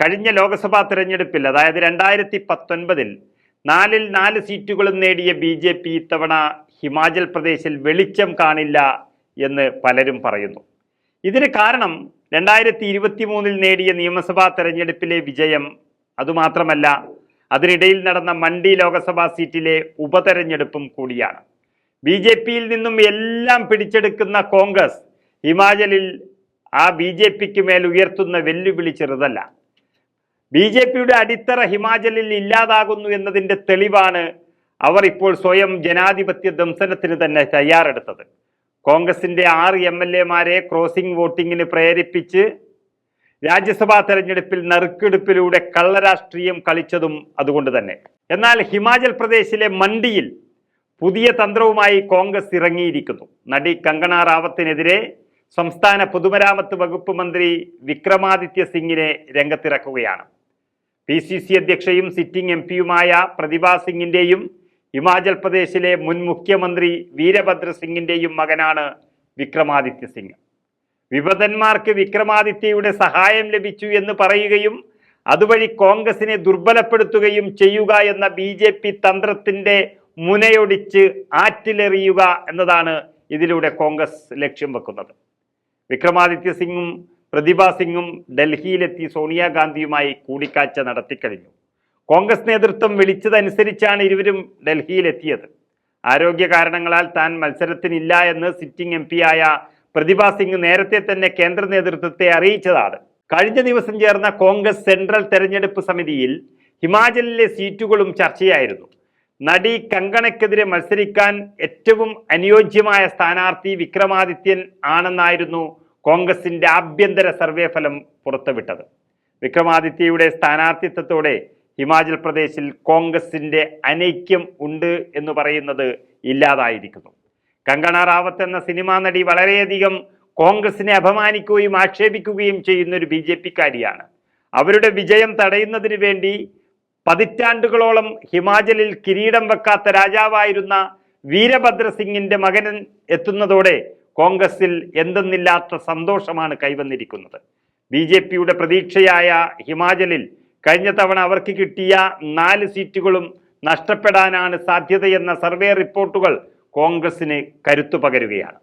കഴിഞ്ഞ ലോക്സഭാ തെരഞ്ഞെടുപ്പിൽ അതായത് രണ്ടായിരത്തി പത്തൊൻപതിൽ നാലിൽ നാല് സീറ്റുകളും നേടിയ ബി ജെ പി ഇത്തവണ ഹിമാചൽ പ്രദേശിൽ വെളിച്ചം കാണില്ല എന്ന് പലരും പറയുന്നു. ഇതിന് കാരണം രണ്ടായിരത്തി ഇരുപത്തി മൂന്നിൽ നേടിയ നിയമസഭാ തെരഞ്ഞെടുപ്പിലെ വിജയം അതുമാത്രമല്ല അതിനിടയിൽ നടന്ന മണ്ഡി ലോക്സഭാ സീറ്റിലെ ഉപതെരഞ്ഞെടുപ്പും കൂടിയാണ്. ബി ജെ പിയിൽ നിന്നും എല്ലാം പിടിച്ചെടുക്കുന്ന കോൺഗ്രസ് ഹിമാചലിൽ ആ ബി ജെ പിക്ക് മേൽ ഉയർത്തുന്ന വെല്ലുവിളി ചെറുതല്ല. ബി ജെ പിയുടെ അടിത്തറ ഹിമാചലിൽ ഇല്ലാതാകുന്നു എന്നതിന്റെ തെളിവാണ് അവർ ഇപ്പോൾ സ്വയം ജനാധിപത്യ ദംസനത്തിന് തന്നെ തയ്യാറെടുത്തത്. കോൺഗ്രസിന്റെ ആറ് എം എൽ എമാരെ ക്രോസിംഗ് വോട്ടിങ്ങിന് പ്രേരിപ്പിച്ച് രാജ്യസഭാ തെരഞ്ഞെടുപ്പിൽ നറുക്കെടുപ്പിലൂടെ കള്ളരാഷ്ട്രീയം കളിച്ചതും അതുകൊണ്ട് തന്നെ. എന്നാൽ ഹിമാചൽ പ്രദേശിലെ മണ്ഡിയിൽ പുതിയ തന്ത്രവുമായി കോൺഗ്രസ് ഇറങ്ങിയിരിക്കുന്നു. നടി കങ്കണ റാവത്തിനെതിരെ സംസ്ഥാന പൊതുമരാമത്ത് വകുപ്പ് മന്ത്രി വിക്രമാദിത്യ സിംഗിനെ രംഗത്തിറക്കുകയാണ്. പി സി സി അധ്യക്ഷയും സിറ്റിംഗ് എം പിയുമായ പ്രതിഭ സിംഗിന്റെയും ഹിമാചൽ പ്രദേശിലെ മുൻ മുഖ്യമന്ത്രി വീരഭദ്ര സിംഗിന്റെയും മകനാണ് വിക്രമാദിത്യ സിംഗ്. വിമതന്മാർക്ക് വിക്രമാദിത്യയുടെ സഹായം ലഭിച്ചു എന്ന് പറയുകയും അതുവഴി കോൺഗ്രസിനെ ദുർബലപ്പെടുത്തുകയും ചെയ്യുക എന്ന ബി ജെ പി തന്ത്രത്തിന്റെ മുനയൊടിച്ച് ആറ്റിലെറിയുക എന്നതാണ് ഇതിലൂടെ കോൺഗ്രസ് ലക്ഷ്യം വെക്കുന്നത്. വിക്രമാദിത്യ സിംഗും പ്രതിഭ സിംഗും ഡൽഹിയിലെത്തി സോണിയാഗാന്ധിയുമായി കൂടിക്കാഴ്ച നടത്തിക്കഴിഞ്ഞു. കോൺഗ്രസ് നേതൃത്വം വിളിച്ചതനുസരിച്ചാണ് ഇരുവരും ഡൽഹിയിലെത്തിയത്. ആരോഗ്യ കാരണങ്ങളാൽ താൻ മത്സരത്തിനില്ല എന്ന് സിറ്റിംഗ് എം ആയ പ്രതിഭ സിംഗ് നേരത്തെ തന്നെ കേന്ദ്ര നേതൃത്വത്തെ അറിയിച്ചതാണ്. കഴിഞ്ഞ ദിവസം ചേർന്ന കോൺഗ്രസ് സെൻട്രൽ തെരഞ്ഞെടുപ്പ് സമിതിയിൽ ഹിമാചലിലെ സീറ്റുകളും ചർച്ചയായിരുന്നു. നടി കങ്കണയ്ക്കെതിരെ മത്സരിക്കാൻ ഏറ്റവും അനുയോജ്യമായ സ്ഥാനാർത്ഥി വിക്രമാദിത്യൻ ആണെന്നായിരുന്നു കോൺഗ്രസിന്റെ ആഭ്യന്തര സർവേ ഫലം പുറത്തുവിട്ടത്. വിക്രമാദിത്യയുടെ സ്ഥാനാർത്ഥിത്വത്തോടെ ഹിമാചൽ പ്രദേശിൽ കോൺഗ്രസിന്റെ അനൈക്യം ഉണ്ട് എന്ന് പറയുന്നത് ഇല്ലാതായിരിക്കുന്നു. കങ്കണ റാവത്ത് എന്ന സിനിമാ നടി വളരെയധികം കോൺഗ്രസിനെ അപമാനിക്കുകയും ആക്ഷേപിക്കുകയും ചെയ്യുന്ന ഒരു ബി ജെ പിക്കാരിയാണ്. അവരുടെ വിജയം തടയുന്നതിന് വേണ്ടി പതിറ്റാണ്ടുകളോളം ഹിമാചലിൽ കിരീടം വെക്കാത്ത രാജാവായിരുന്ന വീരഭദ്ര സിംഗിന്റെ മകൻ എത്തുന്നതോടെ കോൺഗ്രസിൽ എന്തെന്നില്ലാത്ത സന്തോഷമാണ് കൈവന്നിരിക്കുന്നത്. ബി ജെ പിയുടെ പ്രതീക്ഷയായ ഹിമാചലിൽ കഴിഞ്ഞ തവണ അവർക്ക് കിട്ടിയ നാല് സീറ്റുകളും നഷ്ടപ്പെടാനാണ് സാധ്യതയെന്ന സർവേ റിപ്പോർട്ടുകൾ കോൺഗ്രസിന് കരുത്തു പകരുകയാണ്.